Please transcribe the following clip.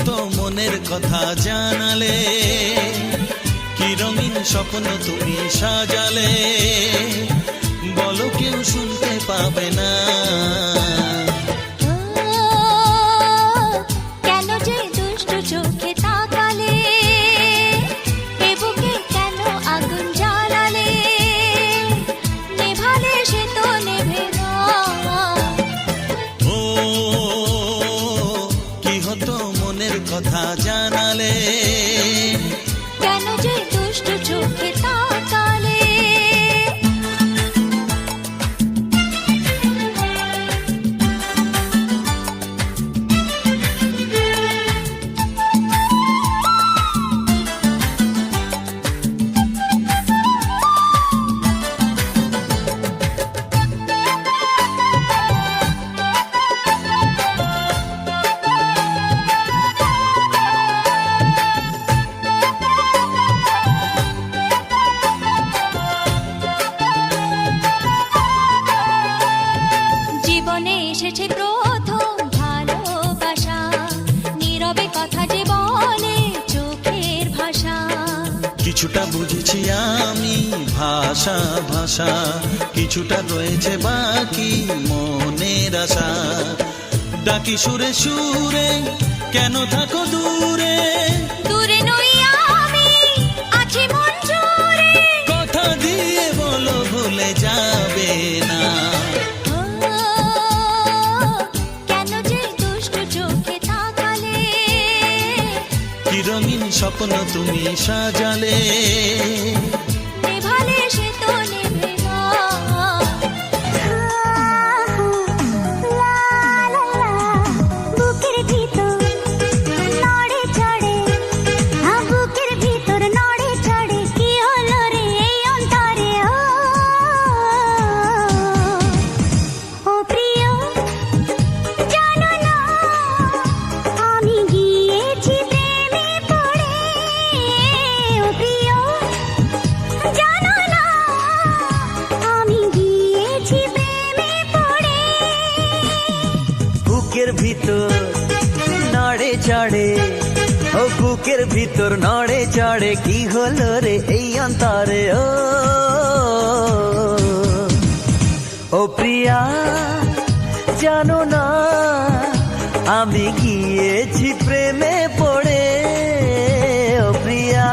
হতো মনের কথা জানালে। কি রঙিন স্বপ্ন তুমি সাজালে। বলো কেউ শুনতে পাবে না। কথা জানালে। কেন যে এসেছে প্রথম ভালোবাসা। নীরবে কথা যে বলে চোখের ভাষা। কিছুটা বুঝেছি আমি ভাষা ভাষা। কিছুটা রয়েছে বাকি মনের আশা। ডাকি সুরে সুরে, কেন থাকো দূরে? স্বপ্ন তুমি সাজালে। ছাড়ে ও বুকের ভিতর নড়ে চড়ে, কি হলো রে এই অন্তরে? ও ও প্রিয়া, জানো না, আমি গিয়েছি প্রেমে পড়ে। ও প্রিয়া